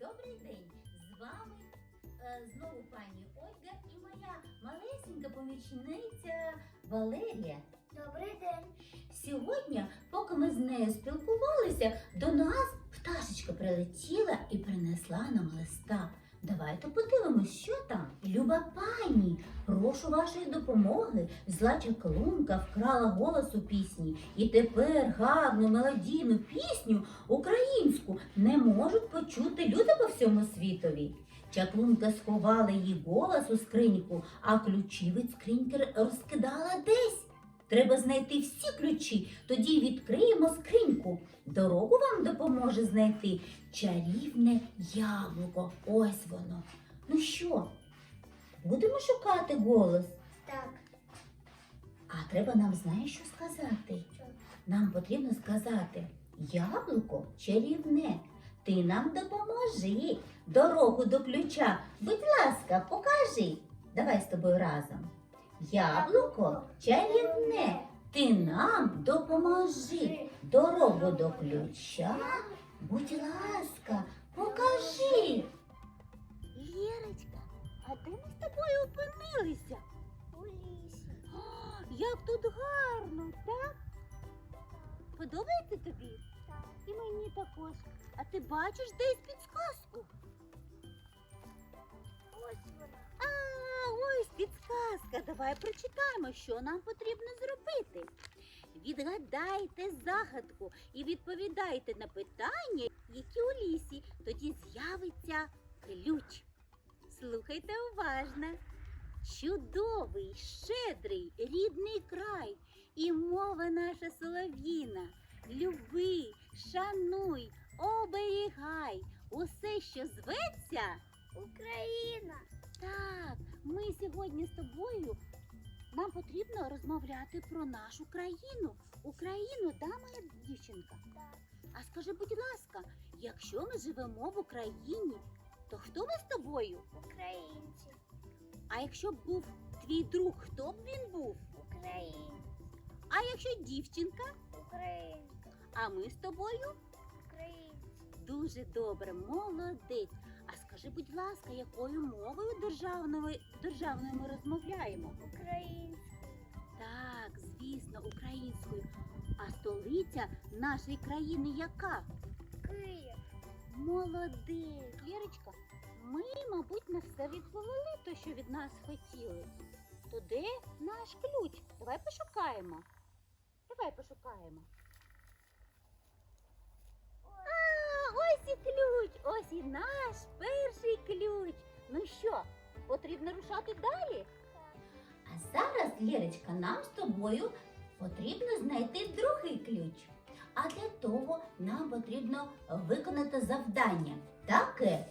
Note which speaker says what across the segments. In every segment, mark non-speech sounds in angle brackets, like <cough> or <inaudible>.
Speaker 1: Добрий день! З вами е, знову пані Ольга і моя малесенька помічниця Валерія.
Speaker 2: Добрий день.
Speaker 1: Сьогодні, поки ми з нею спілкувалися, до нас пташечка прилетіла і принесла нам листа. Давайте подивимось, що там. Люба пані, прошу вашої допомоги. Зла чаклунка вкрала голос у пісні, і тепер гарну мелодійну пісню українську не можуть почути люди по всьому світові. Чаклунка сховала її голос у скриньку, а ключі від скриньки розкидала десь. Треба знайти всі ключі, тоді відкриємо скриньку. Дорогу вам допоможе знайти чарівне яблуко. Ось воно. Ну що, будемо шукати голос?
Speaker 2: Так.
Speaker 1: А треба нам знаєш, що сказати?
Speaker 2: Що?
Speaker 1: Нам потрібно сказати яблуко чарівне. Ти нам допоможи. Дорогу до ключа. Будь ласка, покажи. Давай з тобою разом. Яблуко чарівне. Ти нам допоможи. Дорогу до ключа. Будь ласка, покажи.
Speaker 3: Опинилися?
Speaker 2: У лісі.
Speaker 3: О, як тут гарно, так? Подобається тобі?
Speaker 2: Так.
Speaker 3: І мені також. А ти бачиш десь підсказку?
Speaker 2: Ось вона.
Speaker 3: А, ось підсказка. Давай прочитаємо, що нам потрібно зробити. Відгадайте загадку і відповідайте на питання, які у лісі. Тоді з'явиться ключ. Слухайте уважно. Чудовий, щедрий, рідний край і мова наша солов'їна. Люби, шануй, оберігай усе, що зветься.
Speaker 2: Україна.
Speaker 3: Так, ми сьогодні з тобою. Нам потрібно розмовляти про нашу країну. Україну, да, моя дівчинка?
Speaker 2: Так.
Speaker 3: А скажи, будь ласка, якщо ми живемо в Україні, то хто ми з тобою?
Speaker 2: Українці.
Speaker 3: А якщо б був твій друг, хто б він був?
Speaker 2: Українці.
Speaker 3: А якщо дівчинка,
Speaker 2: Українка.
Speaker 3: а ми з тобою?
Speaker 2: Українці.
Speaker 3: Дуже добре, молодець. А скажи, будь ласка, якою мовою державною, державною ми розмовляємо?
Speaker 2: Українською.
Speaker 3: Так, звісно, українською. А столиця нашої країни яка?
Speaker 2: Київ.
Speaker 3: Молодець, Лєрочка, ми, мабуть, на все відповіли те, що від нас хотіли. То де наш ключ? Давай пошукаємо. Давай пошукаємо. А, ось і ключ, ось і наш перший ключ. Ну що, потрібно рушати далі?
Speaker 1: А зараз, Лірочка, нам з тобою потрібно знайти другий ключ. А для того нам потрібно виконати завдання. Таке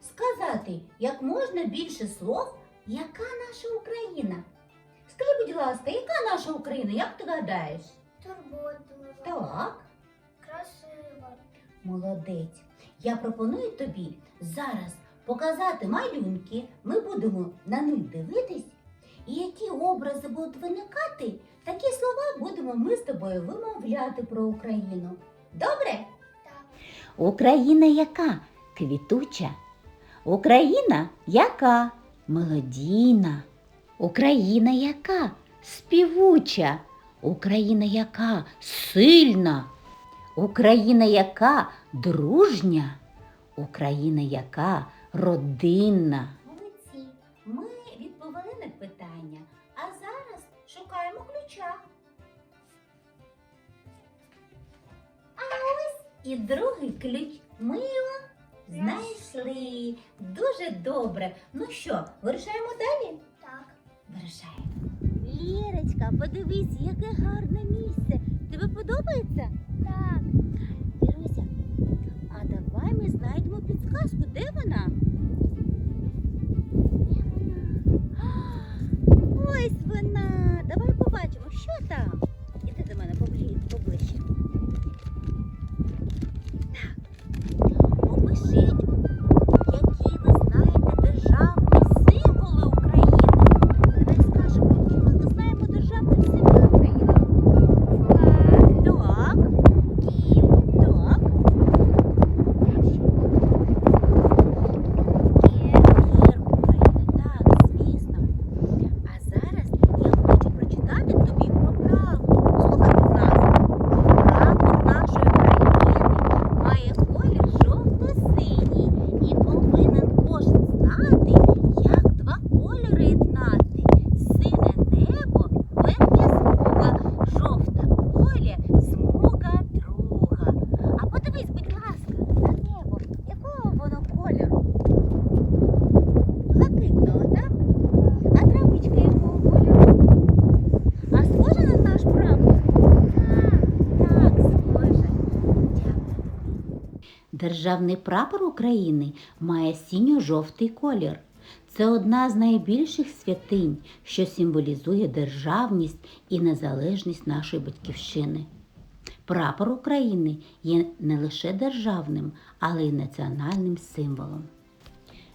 Speaker 1: сказати як можна більше слов, яка наша Україна. Скажи, будь ласка, яка наша Україна? Як ти гадаєш?
Speaker 2: Турботлива.
Speaker 1: Так,
Speaker 2: Красива.
Speaker 1: молодець. Я пропоную тобі зараз показати малюнки. Ми будемо на них дивитись. І які образи будуть виникати, такі слова будемо ми з тобою вимовляти про Україну. Добре?
Speaker 2: Так.
Speaker 1: Україна яка? Квітуча. Україна яка? Мелодійна. Україна яка? Співуча. Україна яка? Сильна. Україна яка? Дружня. Україна яка? Родинна. І другий ключ. Ми його знайшли. Дуже добре. Ну що, вирушаємо далі?
Speaker 2: Так.
Speaker 1: Вирушаємо.
Speaker 3: Лірочка, подивись, яке гарне місце. Тобі подобається?
Speaker 2: Так.
Speaker 3: Іруся, а давай ми знайдемо підсказку. Де вона? Де вона? <gasps> Ось вона. Давай побачимо, що там.
Speaker 1: Державний прапор України має синьо-жовтий колір. Це одна з найбільших святинь, що символізує державність і незалежність нашої батьківщини. Прапор України є не лише державним, але й національним символом.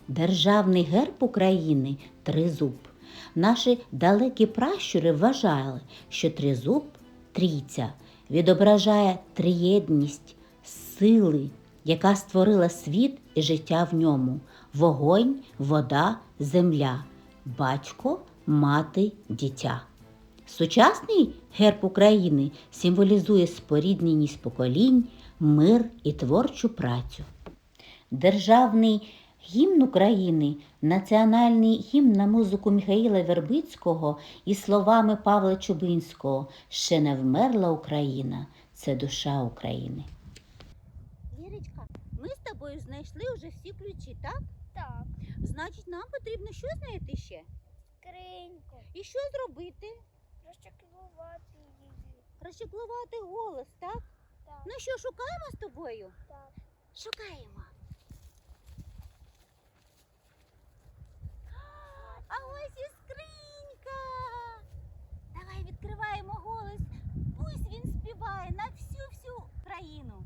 Speaker 1: Державний герб України тризуб. Наші далекі пращури вважали, що тризуб трійця відображає триєдність сили, яка створила світ і життя в ньому: вогонь, вода, земля, батько, мати, дитя. Сучасний герб України символізує спорідненість поколінь, мир і творчу працю. Державний гімн України, національний гімн на музику Михаїла Вербицького і словами Павла Чубинського Ще не вмерла Україна, це душа України.
Speaker 3: Тобою знайшли вже всі ключі, так?
Speaker 2: Так.
Speaker 3: Значить, нам потрібно що знайти ще?
Speaker 2: Скриньку.
Speaker 3: І що зробити?
Speaker 2: Розчеклувати її.
Speaker 3: Розчеплувати голос, так?
Speaker 2: Так.
Speaker 3: Ну що, шукаємо з тобою?
Speaker 2: Так.
Speaker 3: Шукаємо. <gasps> А ось і скринька. Давай відкриваємо голос. Пусть він співає на всю-всю країну.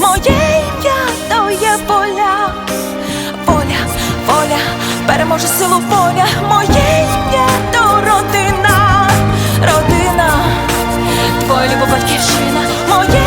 Speaker 4: Моє ім'я то є воля, воля, воля, переможе силу воля, моє ім'я то родина, родина, твоя любов батьківщина, моє